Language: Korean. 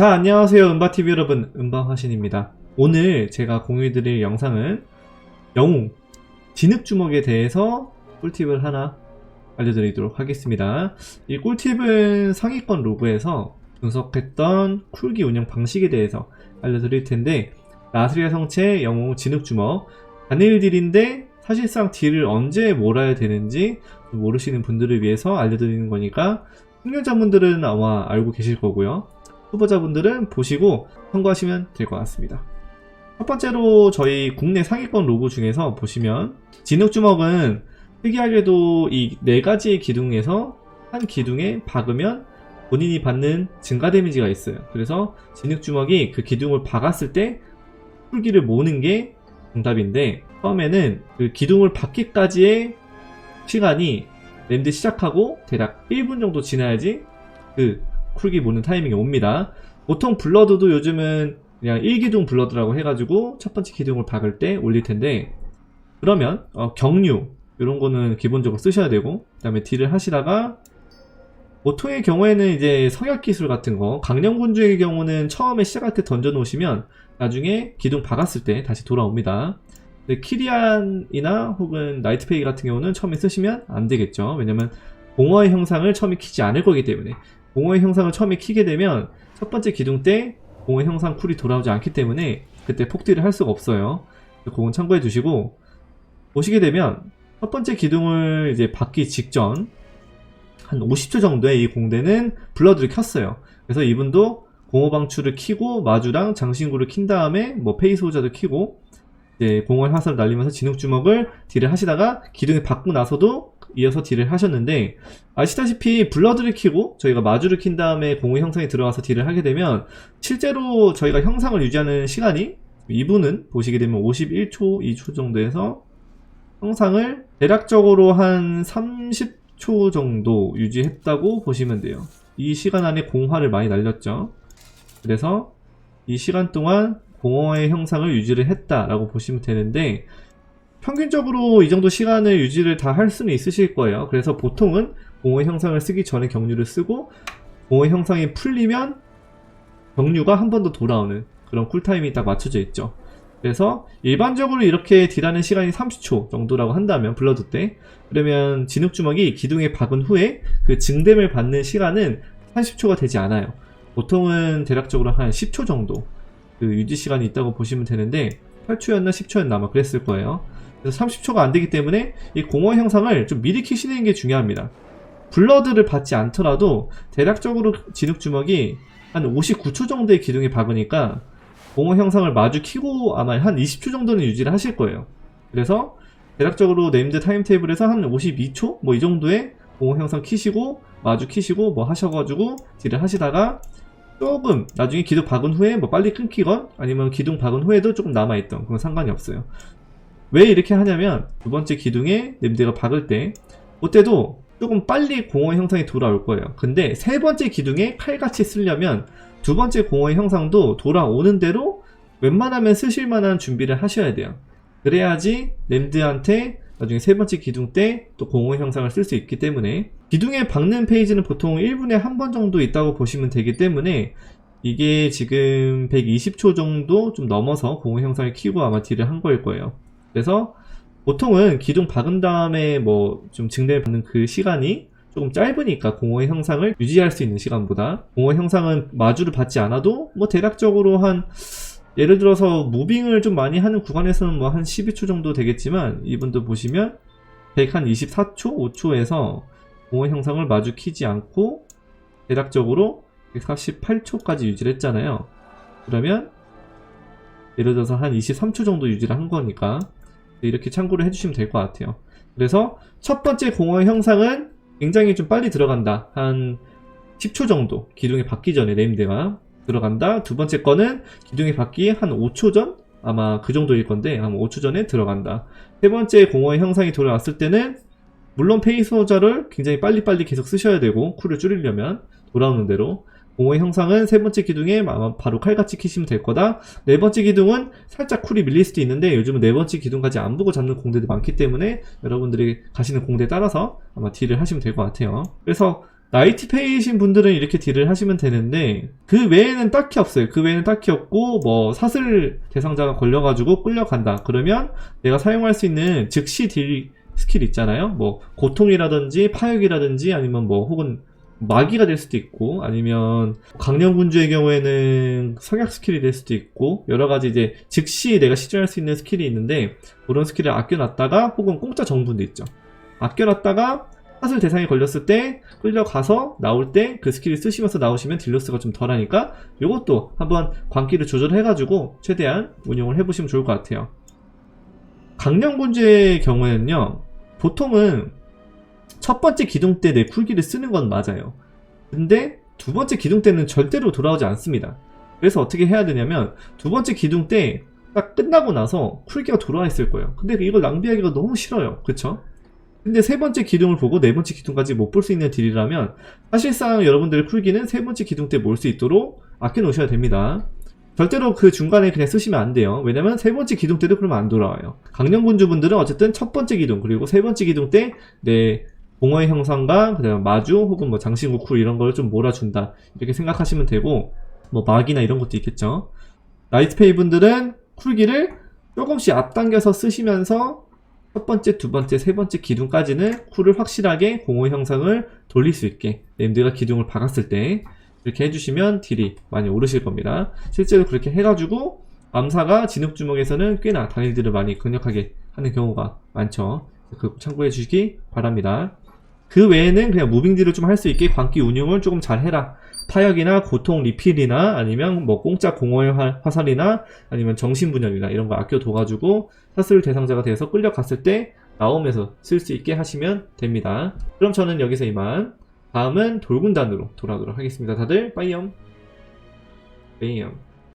자, 안녕하세요. 은바TV 여러분, 은바화신입니다. 오늘 제가 공유해드릴 영상은 영웅, 진흙주먹에 대해서 꿀팁을 하나 알려드리도록 하겠습니다. 이 꿀팁은 상위권 로그에서 분석했던 쿨기 운영 방식에 대해서 알려드릴 텐데, 라스리아 성체 영웅 진흙주먹, 단일 딜인데 사실상 딜을 언제 몰아야 되는지 모르시는 분들을 위해서 알려드리는 거니까 숙련자분들은 아마 알고 계실 거고요. 후보자분들은 보시고 참고하시면 될 것 같습니다. 첫 번째로 저희 국내 상위권 로고 중에서 보시면 진흙주먹은 특이하게도 이 네 가지의 기둥에서 한 기둥에 박으면 본인이 받는 증가 데미지가 있어요. 그래서 진흙주먹이 그 기둥을 박았을 때 풀기를 모으는 게 정답인데 처음에는 그 기둥을 박기까지의 시간이 랜드 시작하고 대략 1분 정도 지나야지 그 쿨기 모는 타이밍이 옵니다. 보통 블러드도 요즘은 그냥 1기둥 블러드라고 해가지고 첫 번째 기둥을 박을 때 올릴 텐데 그러면 어, 경류 이런 거는 기본적으로 쓰셔야 되고 그 다음에 딜을 하시다가 보통의 경우에는 이제 성역 기술 같은 거 강령군주의 경우는 처음에 시작할 때 던져 놓으시면 나중에 기둥 박았을 때 다시 돌아옵니다. 근데 키리안이나 혹은 나이트페이 같은 경우는 처음에 쓰시면 안 되겠죠. 왜냐면 공허의 형상을 처음에 키지 않을 거기 때문에 공허의 형상을 처음에 키게 되면 첫 번째 기둥 때 공허의 형상 쿨이 돌아오지 않기 때문에 그때 폭딜을 할 수가 없어요. 그건 참고해 주시고 보시게 되면 첫 번째 기둥을 이제 받기 직전 한 50초 정도에 이 공대는 블러드를 켰어요. 그래서 이분도 공허 방출을 키고 마주랑 장신구를 킨 다음에 뭐 페이스 호자도 키고 이제 공허의 화살을 날리면서 진흙주먹을 딜을 하시다가 기둥을 받고 나서도 이어서 딜을 하셨는데 아시다시피 블러드를 키고 저희가 마주를 킨 다음에 공허 형상이 들어가서 딜을 하게 되면 실제로 저희가 형상을 유지하는 시간이 이분은 보시게 되면 51초, 2초 정도에서 형상을 대략적으로 한 30초 정도 유지했다고 보시면 돼요. 이 시간 안에 공화를 많이 날렸죠. 그래서 이 시간 동안 공허의 형상을 유지를 했다라고 보시면 되는데 평균적으로 이 정도 시간을 유지를 다 할 수는 있으실 거예요. 그래서 보통은 공허의 형상을 쓰기 전에 경류를 쓰고 공허의 형상이 풀리면 경류가 한 번 더 돌아오는 그런 쿨타임이 딱 맞춰져 있죠. 그래서 일반적으로 이렇게 딜하는 시간이 30초 정도라고 한다면 블러드 때 그러면 진흙주먹이 기둥에 박은 후에 그 증댐을 받는 시간은 30초가 되지 않아요. 보통은 대략적으로 한 10초 정도 그 유지 시간이 있다고 보시면 되는데 8초였나 10초였나 아마 그랬을 거예요. 그래서 30초가 안 되기 때문에 이 공허 형상을 좀 미리 키시는 게 중요합니다. 블러드를 받지 않더라도 대략적으로 진흙 주먹이 한 59초 정도의 기둥에 박으니까 공허 형상을 마주 키고 아마 한 20초 정도는 유지를 하실 거예요. 그래서 대략적으로 네임드 타임 테이블에서 한 52초 뭐 이 정도의 공허 형상 키시고 마주 키시고 뭐 하셔가지고 딜을 하시다가 조금 나중에 기둥 박은 후에 뭐 빨리 끊기건 아니면 기둥 박은 후에도 조금 남아있던 그건 상관이 없어요. 왜 이렇게 하냐면 두 번째 기둥에 냄새가 박을 때 그때도 조금 빨리 공허 형상이 돌아올 거예요. 근데 세 번째 기둥에 칼같이 쓰려면 두 번째 공허의 형상도 돌아오는 대로 웬만하면 쓰실 만한 준비를 하셔야 돼요. 그래야지 램드한테 나중에 세 번째 기둥 때 또 공허의 형상을 쓸 수 있기 때문에 기둥에 박는 페이지는 보통 1분에 한 번 정도 있다고 보시면 되기 때문에 이게 지금 120초 정도 좀 넘어서 공허 형상을 키고 아마 딜을 한 거일 거예요. 그래서 보통은 기둥 박은 다음에 뭐 좀 증대를 받는 그 시간이 조금 짧으니까 공허의 형상을 유지할 수 있는 시간보다 공허 형상은 마주를 받지 않아도 뭐 대략적으로 한 예를 들어서 무빙을 좀 많이 하는 구간에서는 뭐 한 12초 정도 되겠지만 이분도 보시면 124초, 5초에서 공허 형상을 마주 키지 않고 대략적으로 148초까지 유지를 했잖아요. 그러면 예를 들어서 한 23초 정도 유지를 한 거니까 이렇게 참고를 해주시면 될 것 같아요. 그래서 첫 번째 공허 형상은 굉장히 좀 빨리 들어간다. 한 10초 정도 기둥이 받기 전에 네임드가 들어간다. 두 번째 거는 기둥이 받기 한 5초 전? 아마 그 정도일 건데 한 5초 전에 들어간다. 세 번째 공허의 형상이 돌아왔을 때는 물론 페이스 호자를 굉장히 빨리빨리 계속 쓰셔야 되고 쿨을 줄이려면 돌아오는 대로 공허의 형상은 세 번째 기둥에 바로 칼같이 키시면 될 거다. 네 번째 기둥은 살짝 쿨이 밀릴 수도 있는데 요즘은 네 번째 기둥까지 안 보고 잡는 공대도 많기 때문에 여러분들이 가시는 공대에 따라서 아마 딜을 하시면 될 것 같아요. 그래서 나이트 페이신 분들은 이렇게 딜을 하시면 되는데 그 외에는 딱히 없어요. 그 외에는 딱히 없고 뭐 사슬 대상자가 걸려가지고 끌려간다. 그러면 내가 사용할 수 있는 즉시 딜 스킬 있잖아요. 뭐 고통이라든지 파역이라든지 아니면 뭐 혹은 마기가 될 수도 있고 아니면 강령군주의 경우에는 성약 스킬이 될 수도 있고 여러 가지 이제 즉시 내가 시전할 수 있는 스킬이 있는데 그런 스킬을 아껴놨다가 혹은 공짜 정분도 있죠. 아껴놨다가 사슬 대상에 걸렸을 때 끌려가서 나올 때 그 스킬을 쓰시면서 나오시면 딜러스가 좀 덜하니까 이것도 한번 광기를 조절해가지고 최대한 운용을 해보시면 좋을 것 같아요. 강령군주의 경우에는요 보통은 첫 번째 기둥 때 내 쿨기를 쓰는 건 맞아요. 근데 두 번째 기둥 때는 절대로 돌아오지 않습니다. 그래서 어떻게 해야 되냐면 두 번째 기둥 때 딱 끝나고 나서 쿨기가 돌아와 있을 거예요. 근데 이걸 낭비하기가 너무 싫어요. 그쵸? 근데 세 번째 기둥을 보고 네 번째 기둥까지 못 볼 수 있는 딜이라면 사실상 여러분들의 쿨기는 세 번째 기둥 때 몰 수 있도록 아껴 놓으셔야 됩니다. 절대로 그 중간에 그냥 쓰시면 안 돼요. 왜냐면 세 번째 기둥 때도 그러면 안 돌아와요. 강령군주분들은 어쨌든 첫 번째 기둥 그리고 세 번째 기둥 때 내 공허의 형상과 그다음 마주 혹은 뭐 장신구 쿨 이런 걸 좀 몰아준다 이렇게 생각하시면 되고 뭐 막이나 이런 것도 있겠죠. 나이트페이 분들은 쿨기를 조금씩 앞당겨서 쓰시면서 첫 번째, 두 번째, 세 번째 기둥까지는 쿨을 확실하게 공허의 형상을 돌릴 수 있게 네임드가 기둥을 박았을 때 이렇게 해주시면 딜이 많이 오르실 겁니다. 실제로 그렇게 해가지고 암사가 진흙 주먹에서는 꽤나 단일들을 많이 강력하게 하는 경우가 많죠. 그 참고해 주시기 바랍니다. 그 외에는 그냥 무빙딜을 좀 할 수 있게 광기 운용을 조금 잘 해라. 타격이나 고통 리필이나 아니면 뭐 공짜 공허의 화- 화살이나 아니면 정신분열이나 이런 거 아껴둬가지고 사슬 대상자가 돼서 끌려갔을 때 나오면서 쓸 수 있게 하시면 됩니다. 그럼 저는 여기서 이만 다음은 돌군단으로 돌아오도록 하겠습니다. 다들 빠이염 빠이염